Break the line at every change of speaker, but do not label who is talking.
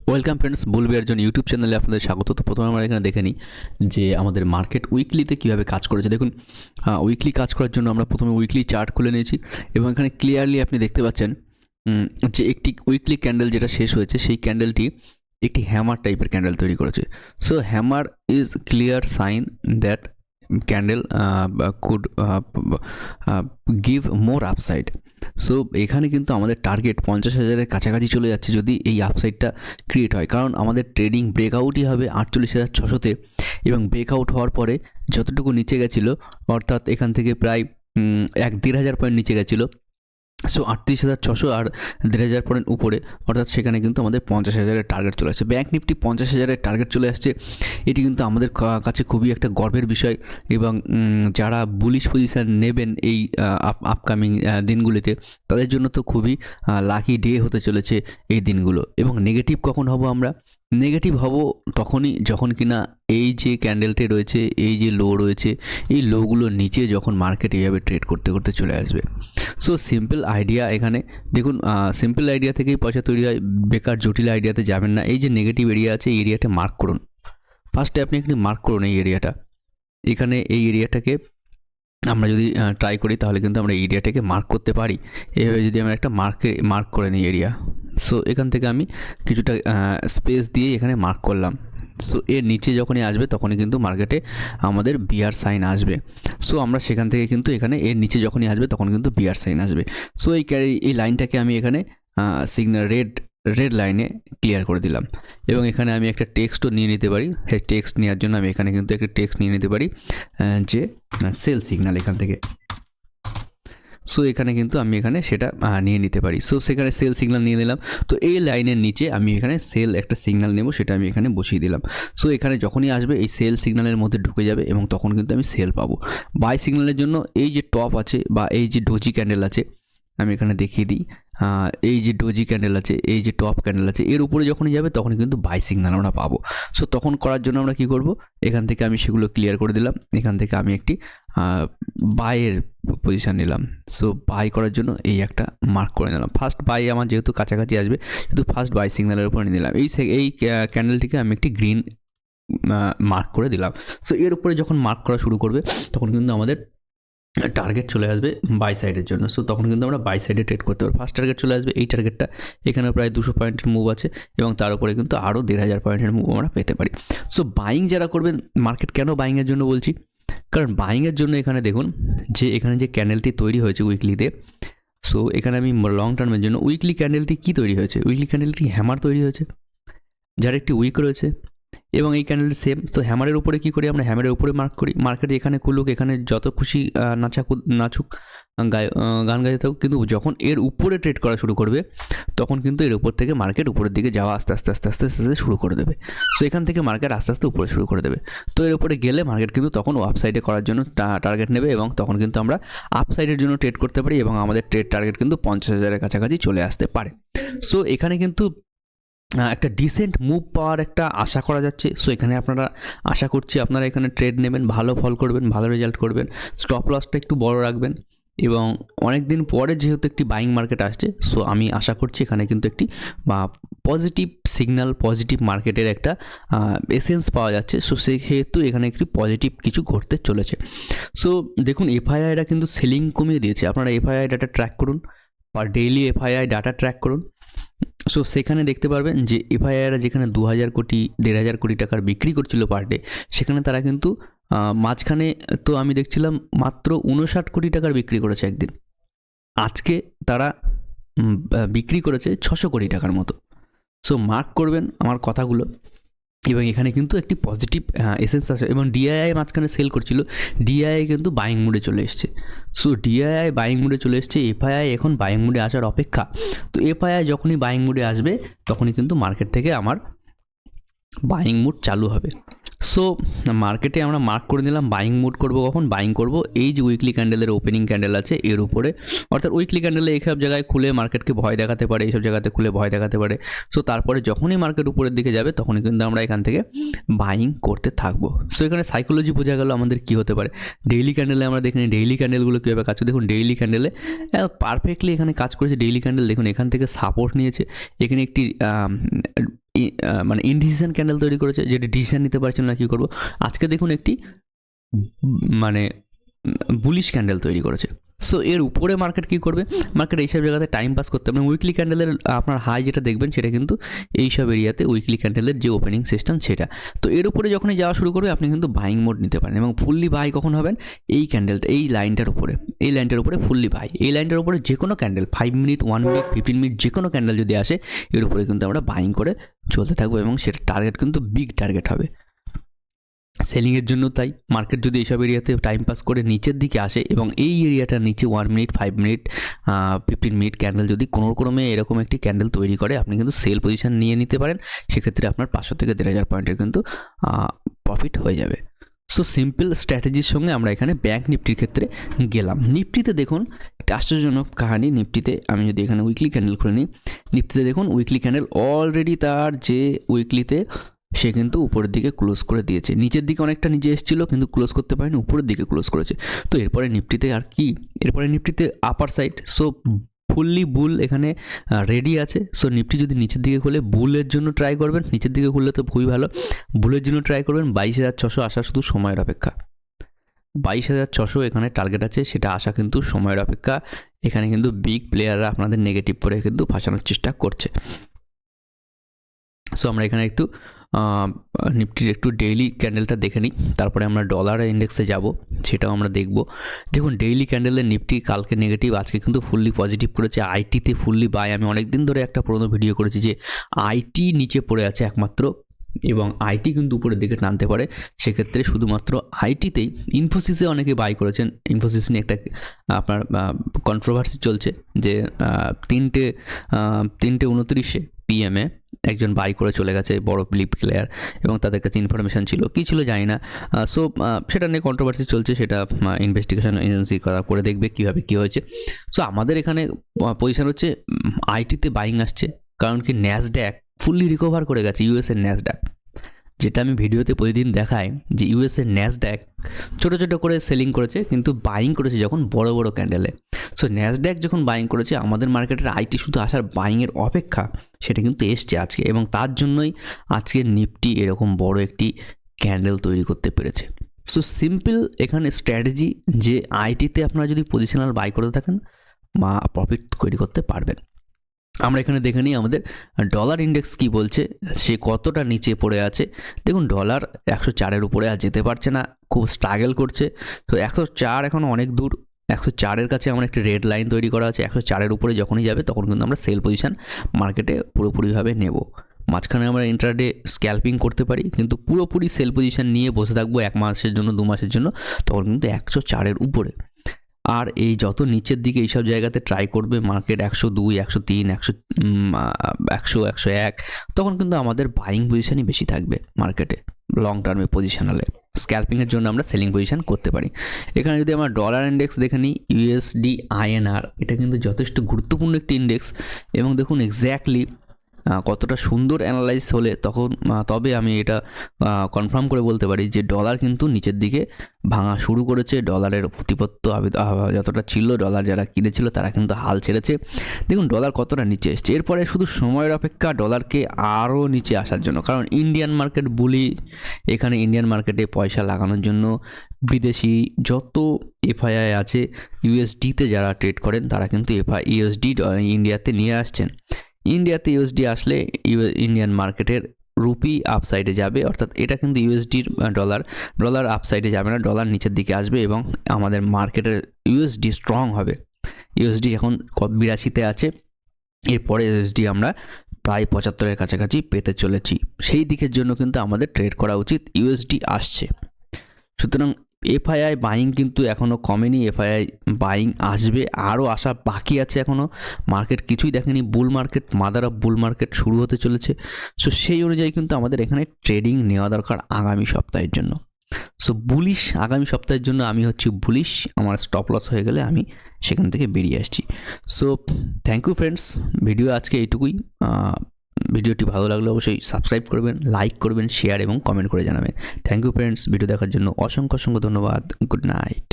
Welcome friends বুলবিয়ার জন্য YouTube চ্যানেলে আপনাদের স্বাগত। তো প্রথমে আমরা এখানে দেখে নিই যে আমাদের মার্কেট উইকলিতে কীভাবে কাজ করেছে। দেখুন উইকলি কাজ করার জন্য আমরা প্রথমে উইকলি চার্ট খুলে নিয়েছি এবং এখানে ক্লিয়ারলি আপনি দেখতে পাচ্ছেন যে একটি উইকলি ক্যান্ডেল যেটা শেষ হয়েছে, সেই ক্যান্ডেলটি একটি হ্যামার টাইপের ক্যান্ডেল তৈরি করেছে। So hammer is clear sign that candle could give more upside so এখানে কিন্তু আমাদের টার্গেট পঞ্চাশ হাজারের কাছাকাছি চলে যাচ্ছে যদি এই আপসাইডটা ক্রিয়েট হয়। কারণ আমাদের ট্রেডিং ব্রেকআউটই হবে আটচল্লিশ হাজার ছশোতে এবং ব্রেকআউট হওয়ার পরে যতটুকু নিচে গেছিল, অর্থাৎ এখান থেকে প্রায় এক দেড় হাজার পয়েন্ট নিচে গেছিল সো আটত্রিশ হাজার ছশো আর দেড় হাজার পয়েন্ট উপরে, অর্থাৎ সেখানে কিন্তু আমাদের পঞ্চাশ হাজারের টার্গেট চলে আসছে। ব্যাঙ্ক নিফটি পঞ্চাশ হাজারের টার্গেট চলে আসছে। এটি কিন্তু আমাদের কাছে খুবই একটা গর্বের বিষয় এবং যারা বুলিশ পজিশন নেবেন এই আপকামিং দিনগুলিতে, তাদের জন্য তো খুবই লাকি ডে হতে চলেছে এই দিনগুলো। এবং নেগেটিভ কখন হব আমরা? নেগেটিভ হব তখনই যখন কিনা এই যে ক্যান্ডেলটি রয়েছে, এই যে লো রয়েছে, এই লোগুলোর নিচে যখন মার্কেট এইভাবে ট্রেড করতে করতে চলে আসবে। সো সিম্পল আইডিয়া এখানে। দেখুন সিম্পল আইডিয়া থেকেই পয়সা তৈরি হয়, বেকার, জটিল আইডিয়াতে যাবেন না। এই যে নেগেটিভ এরিয়া আছে, এই এরিয়াটা মার্ক করুন। ফার্স্টে আপনি এখানে মার্ক করুন এই এরিয়াটা এখানে এই এরিয়াটাকে আমরা যদি ট্রাই করি, তাহলে কিন্তু আমরা এই এরিয়াটাকে মার্ক করতে পারি। এভাবে যদি আমরা একটা মার্কে মার্ক করে নিই এরিয়া সো এখান থেকে আমি কিছুটা স্পেস দিয়ে এখানে মার্ক করলাম। সো এর নিচে যখনই আসবে তখনই কিন্তু মার্কেটে আমাদের বিয়ার সাইন আসবে। সো আমরা সেখান থেকে কিন্তু এখানে এর নিচে যখনই আসবে তখন কিন্তু বিয়ার সাইন আসবে। সো এই এই লাইনটাকে আমি এখানে সিগন্যাল রেড রেড লাইনে ক্লিয়ার করে দিলাম। এবং এখানে আমি একটা টেক্সটও নিয়ে নিতে পারি। সেই টেক্সট নেওয়ার জন্য আমি এখানে কিন্তু একটা টেক্সট নিয়ে নিতে পারি যে সেল সিগন্যাল এখান থেকে। সো এখানে কিন্তু আমি এখানে সেটা নিয়ে নিতে পারি। সো সেখানে সেল সিগনাল নিয়ে নিলাম। তো এই লাইনের নিচে আমি এখানে সেল একটা সিগনাল নেব, সেটা আমি এখানে বসিয়ে দিলাম। সো এখানে যখনই আসবে, এই সেল সিগনালের মধ্যে ঢুকে যাবে এবং তখন কিন্তু আমি সেল পাবো। বাই সিগনালের জন্য এই যে টপ আছে বা এই যে ডোজি ক্যান্ডেল আছে আমি এখানে দেখিয়ে দিই। এই যে ডোজি ক্যান্ডেল আছে, এই যে টপ ক্যান্ডেল আছে, এর উপরে যখনই যাবে তখনই কিন্তু বাই সিগন্যাল আমরা পাবো। সো তখন করার জন্য আমরা কি করব? এখান থেকে আমি সেগুলো ক্লিয়ার করে দিলাম। এখান থেকে আমি একটি বাইয়ের পজিশান নিলাম। সো বাই করার জন্য এই একটা মার্ক করে নিলাম। ফার্স্ট বাই আমার যেহেতু কাছাকাছি আসবে যেহেতু ফার্স্ট বাই সিগন্যালের উপরে নিলাম। এই এই ক্যান্ডেলটিকে আমি একটি গ্রিন মার্ক করে দিলাম। সো এর উপরে যখন মার্ক করা শুরু করবে, তখন কিন্তু আমাদের টার্গেট চলে আসবে বাই সাইডের জন্য। সো তখন কিন্তু আমরা বাই সাইডে ট্রেড করতে পারব। ফার্স্ট টার্গেট চলে আসবে এই টার্গেটটা এখানে প্রায় দুশো পয়েন্টের মুভ আছে এবং তার উপরে কিন্তু আরও দেড় হাজার পয়েন্টের মুভ আমরা পেতে পারি। সো বাইং যারা করবেন মার্কেট কেন বাইংয়ের জন্য বলছি? কারণ বাইংয়ের জন্য এখানে দেখুন, যে এখানে যে ক্যান্ডেলটি তৈরি হয়েছে উইকলিতে সো এখানে আমি লং টার্মের জন্য উইকলি ক্যান্ডেলটি কী তৈরি হয়েছে? উইকলি ক্যান্ডেলটি হ্যামার তৈরি হয়েছে। যার একটি উইক রয়েছে এবং এই ক্যান্ডেলটি সেম তো হ্যামারের উপরে কি করি আমরা? হ্যামারের উপরে মার্ক করি। মার্কেটে এখানে খুলুক, এখানে যত খুশি নাচাক, নাচুক গায় গান গাইতে থাকুক, কিন্তু যখন এর উপরে ট্রেড করা শুরু করবে, তখন কিন্তু এর উপর থেকে মার্কেট উপরের দিকে যাওয়া আস্তে আস্তে আস্তে আস্তে আস্তে শুরু করে দেবে। সো এখান থেকে মার্কেট আস্তে আস্তে উপরে শুরু করে দেবে। তো এর উপরে গেলে মার্কেট কিন্তু তখন আপ সাইডে করার জন্য টার্গেট নেবে এবং তখন কিন্তু আমরা আপ সাইডের জন্য ট্রেড করতে পারি এবং আমাদের ট্রেড টার্গেট কিন্তু পঞ্চাশ হাজারের কাছাকাছি চলে আসতে পারে। সো এখানে কিন্তু একটা ডিসেন্ট মুভ পাওয়ার একটা আশা করা যাচ্ছে। সো এখানে আপনারা আশা করছি আপনারা এখানে ট্রেড নেবেন, ভালো ফল করবেন, ভালো রেজাল্ট করবেন স্টপ লসটা একটু বড় রাখবেন এবং অনেক দিন পরে যেহেতু একটি বাইং মার্কেট আসছে সো আমি আশা করছি এখানে কিন্তু একটি, বা পজিটিভ সিগন্যাল পজিটিভ মার্কেটের একটা এসেন্স পাওয়া যাচ্ছে। সো সেহেতু এখানে একটি পজিটিভ কিছু ঘটতে চলেছে। সো দেখুন এফআইআইটা কিন্তু সেলিং কমিয়ে দিয়েছে। আপনারা এফআইআই ডাটা ট্র্যাক করুন বা ডেইলি এফআইআই ডাটা ট্র্যাক করুন। সো সেখানে দেখতে পারবেন যে এফআইআর যেখানে দু হাজার কোটি দেড় হাজার কোটি টাকার বিক্রি করছিল পার ডে সেখানে তারা কিন্তু মাঝখানে তো আমি দেখছিলাম মাত্র উনষাট কোটি টাকার বিক্রি করেছে একদিন। আজকে তারা বিক্রি করেছে ছশো কোটি টাকার মতো। সো মার্ক করবেন আমার কথাগুলো। এবং এখানে কিন্তু একটি পজিটিভ এসেন্স আছে এবং ডিআইআই মাঝখানে সেল করছিল। ডিআইআই কিন্তু বাইং মুডে চলে এসছে। সো ডিআইআই বাইং মুডে চলে এসছে। এফআইআই এখন বাইং মুডে আসার অপেক্ষা। তো এফআইআই যখনই বাইং মুডে আসবে, তখনই কিন্তু মার্কেট থেকে আমার বাইং মুড চালু হবে। সো মার্কেটে আমরা মার্ক করে নিলাম বাইং মুড করব কখন? বাইং করব। এই যে উইকলি ক্যান্ডেলের ওপেনিং ক্যান্ডেল আছে, এর উপরে। অর্থাৎ উইকলি ক্যান্ডেলে এইসব জায়গায় খুলে মার্কেটকে ভয় দেখাতে পারে, এইসব জায়গাতে খুলে ভয় দেখাতে পারে। সো তারপরে যখনই মার্কেট উপরের দিকে যাবে, তখনই কিন্তু আমরা এখান থেকে বাইং করতে থাকব। সো এখানে সাইকোলজি বোঝা গেল আমাদের কী হতে পারে। ডেইলি ক্যান্ডেলে আমরা দেখি ডেইলি ক্যান্ডেলগুলো কীভাবে কাজ করে। দেখুন ডেইলি ক্যান্ডেলে পারফেক্টলি এখানে কাজ করেছে। ডেইলি ক্যান্ডেল দেখুন, এখান থেকে সাপোর্ট নিয়েছে। এখানে একটি মানে ইনডিসিশন ক্যান্ডেল তৈরি করেছে যেটি ডিসিশন নিতে পারছেন না, কী করব? আজকে দেখুন একটি মানে বুলিশ ক্যান্ডেল তৈরি করেছে। সো এর উপরে মার্কেট কী করবে? মার্কেট এইসব জায়গাতে টাইম পাস করতে মানে উইকলি ক্যান্ডেলের আপনার হাই যেটা দেখবেন, সেটা কিন্তু এইসব এরিয়াতে উইকলি ক্যান্ডেলের যে ওপেনিং সিস্টেম সেটা। তো এর উপরে যখনই যাওয়া শুরু করবে, আপনি কিন্তু বাইং মোড নিতে পারেন। এবং ফুললি বাই কখন হবেন? এই ক্যান্ডেলটা এই লাইনটার উপরে। এই লাইনটার উপরে ফুললি বাই এই লাইনটার উপরে যে কোনো candle five minute one minute fifteen minute যে কোনো ক্যান্ডেল যদি আসে, এর উপরে কিন্তু আমরা বাইং করে চলতে থাকব এবং সেটা টার্গেট কিন্তু বিগ টার্গেট হবে। সেলিংয়ের জন্য তাই। মার্কেট যদি এইসব এরিয়াতে টাইম পাস করে নিচের দিকে আসে এবং এই এরিয়াটার নিচে one minute five minute fifteen minute candle যদি কোনো ক্রমে এরকম একটি ক্যান্ডেল তৈরি করে, আপনি কিন্তু সেল পজিশন নিয়ে নিতে পারেন। সেক্ষেত্রে আপনার পাঁচশো থেকে দেড় হাজার পয়েন্টের কিন্তু প্রফিট হয়ে যাবে। সো সিম্পল স্ট্র্যাটেজির সঙ্গে আমরা এখানে ব্যাঙ্ক নিফটির ক্ষেত্রে গেলাম। নিফটিতে দেখুন, একটা আশ্চর্যজনক কাহানি নিফটিতে আমি যদি এখানে উইকলি ক্যান্ডেল খুলে নিই নিফটিতে দেখুন উইকলি ক্যান্ডেল অলরেডি তার যে উইকলিতে সে কিন্তু উপরের দিকে ক্লোজ করে দিয়েছে। নিচের দিকে অনেকটা নিচে এসেছিল, কিন্তু ক্লোজ করতে পারেনি, উপরের দিকে ক্লোজ করেছে। তো এরপরে নিফটিতে আর কি? এরপরে নিফটিতে upper side so fully bull এখানে রেডি আছে। সো নিফটি যদি নিচের দিকে খুলে বুলের জন্য ট্রাই করবেন। নিচের দিকে খুললে তো খুবই ভালো। বুলের জন্য ট্রাই করবেন, বাইশ হাজার ছশো আসা শুধু সময়ের অপেক্ষা। বাইশ হাজার ছশো এখানে টার্গেট আছে, সেটা আসা কিন্তু সময়ের অপেক্ষা। এখানে কিন্তু বিগ প্লেয়াররা আপনাদের নেগেটিভ করে কিন্তু ফাঁসানোর চেষ্টা করছে। সো আমরা এখানে একটু নিফটির একটু ডেইলি ক্যান্ডেলটা দেখে নিই। তারপরে আমরা ডলার ইন্ডেক্সে যাব, সেটাও আমরা দেখব। দেখুন ডেইলি ক্যান্ডেলের নিফটি কালকে নেগেটিভ আজকে কিন্তু ফুললি পজিটিভ করেছে। আইটিতে ফুললি বাই আমি অনেক দিন ধরে একটা পুরোনো ভিডিও করেছি যে আইটি নিচে পড়ে আছে একমাত্র এবং আইটি কিন্তু উপরের দিকে টানতে পারে। সেক্ষেত্রে শুধুমাত্র আইটিতেই ইনফোসিসে অনেকে বাই করেছেন। ইনফোসিস নিয়ে একটা, আপনার কন্ট্রোভার্সি চলছে যে তিনটে তিনটে উনত্রিশে পিএমে একজন বাই করে চলে গেছে, বড় ব্লিপ প্লেয়ার এবং তাদের কাছে ইনফরমেশন ছিল। কী ছিল জানি না। সো সেটা নিয়ে কন্ট্রোভার্সি চলছে, সেটা ইনভেস্টিগেশন এজেন্সি করা, করে দেখবে কীভাবে কী হয়েছে। সো আমাদের এখানে পজিশন হচ্ছে আইটিতে বাইং আসছে, কারণ কি ন্যাসড্যাক ফুললি রিকভার করে গেছে ইউএসের ন্যাসড্যাক যেটা আমি ভিডিওতে প্রতিদিন দেখাই, যে ইউএসের ন্যাসড্যাক ছোটো ছোটো করে সেলিং করেছে, কিন্তু বাইং করেছে যখন বড় বড় ক্যান্ডেলে সো ন্যাসড্যাক যখন বাইং করেছে, আমাদের মার্কেটের আইটি শুধু আসার বাইংয়ের অপেক্ষা, সেটা কিন্তু এসছে আজকে এবং তার জন্যই আজকের নিফটি এরকম বড় একটি ক্যান্ডেল তৈরি করতে পেরেছে। সো সিম্পল এখানে স্ট্র্যাটেজি যে আইটিতে আপনারা যদি পজিশনাল বাই করে থাকেন, বা প্রফিট তৈরি করতে পারবেন। আমরা এখানে দেখে নিই আমাদের ডলার ইন্ডেক্স কি বলছে, সে কতটা নিচে পড়ে আছে। দেখুন ডলার একশো চারের উপরে আর যেতে পারছে না, খুব স্ট্রাগল করছে। তো একশো চার এখন অনেক দূর একশো চারের কাছে আমার একটি রেড লাইন তৈরি করা আছে, একশো চারের উপরে যখনই যাবে তখন কিন্তু আমরা সেল পজিশান মার্কেটে পুরোপুরিভাবে নেব। মাঝখানে আমরা ইন্টারডে স্ক্যাল্পিং করতে পারি, কিন্তু পুরোপুরি সেল পজিশান নিয়ে বসে থাকব এক মাসের জন্য, দু মাসের জন্য, তখন কিন্তু একশো চারের উপরে। আর এই যত নিচের দিকে এইসব জায়গাতে ট্রাই করবে মার্কেট একশো দুই, একশো তিন, একশো একশো একশো এক, তখন কিন্তু আমাদের বাইং পজিশানই বেশি থাকবে মার্কেটে লং টার্মে পজিশনালে স্ক্যাল্পিংয়ের জন্য আমরা সেলিং পজিশন করতে পারি। এখানে যদি আমরা ডলার ইন্ডেক্স দেখে নিই ইউএসডি আইএনআর এটা কিন্তু যথেষ্ট গুরুত্বপূর্ণ একটি ইন্ডেক্স এবং দেখুন এক্স্যাক্টলি কতটা সুন্দর অ্যানালাইজ হলে তখন তবে আমি এটা কনফার্ম করে বলতে পারি যে ডলার কিন্তু নিচের দিকে ভাঙা শুরু করেছে। ডলারের প্রতিপত্ত যতটা ছিল ডলার যারা কিনেছিল তারা কিন্তু হাল ছেড়েছে। দেখুন ডলার কতটা নিচে এসছে। এরপরে শুধু সময়ের অপেক্ষা ডলারকে আরও নিচে আসার জন্য, কারণ ইন্ডিয়ান মার্কেট বলি এখানে ইন্ডিয়ান মার্কেটে পয়সা লাগানোর জন্য বিদেশি যত এফআইআই আছে ইউএসডিতে যারা ট্রেড করেন, তারা কিন্তু এফআই ইউএসডি ইন্ডিয়াতে নিয়ে আসছেন। ইন্ডিয়াতে ইউএসডি আসলে ইন্ডিয়ান মার্কেটের রুপি আপসাইডে যাবে, অর্থাৎ এটা কিন্তু ইউএসডির ডলার ডলার আপসাইডে যাবে না ডলার নিচের দিকে আসবে এবং আমাদের মার্কেটের ইউএসডি স্ট্রং হবে। ইউএসডি এখন বিরাশিতে আছে, এরপরে ইউএসডি আমরা প্রায় পঁচাত্তরের কাছাকাছি পেতে চলেছি। সেই দিকের জন্য কিন্তু আমাদের ট্রেড করা উচিত ইউএসডি আসছে। সুতরাং এফআইআই বাইং কিন্তু এখনও কমেনি এফআইআই বাইং আসবে, আরও আসা বাকি আছে এখনও মার্কেট কিছুই দেখেনি bull market mother of bull market শুরু হতে চলেছে। সো সেই অনুযায়ী কিন্তু আমাদের এখানে ট্রেডিং নেওয়া দরকার আগামী সপ্তাহের জন্য। সো বুলিশ আগামী সপ্তাহের জন্য আমি হচ্ছি বুলিশ আমার স্টপ লস হয়ে গেলে আমি সেখান থেকে বেরিয়ে আসছি। So thank you friends video আজকে এইটুকুই। ভিডিওটি ভালো লাগলে অবশ্যই সাবস্ক্রাইব করবেন, লাইক করবেন শেয়ার এবং কমেন্ট করে জানাবেন। থ্যাংক ইউ ফ্রেন্ডস ভিডিও দেখার জন্য অসংখ্য অসংখ্য ধন্যবাদ গুড নাইট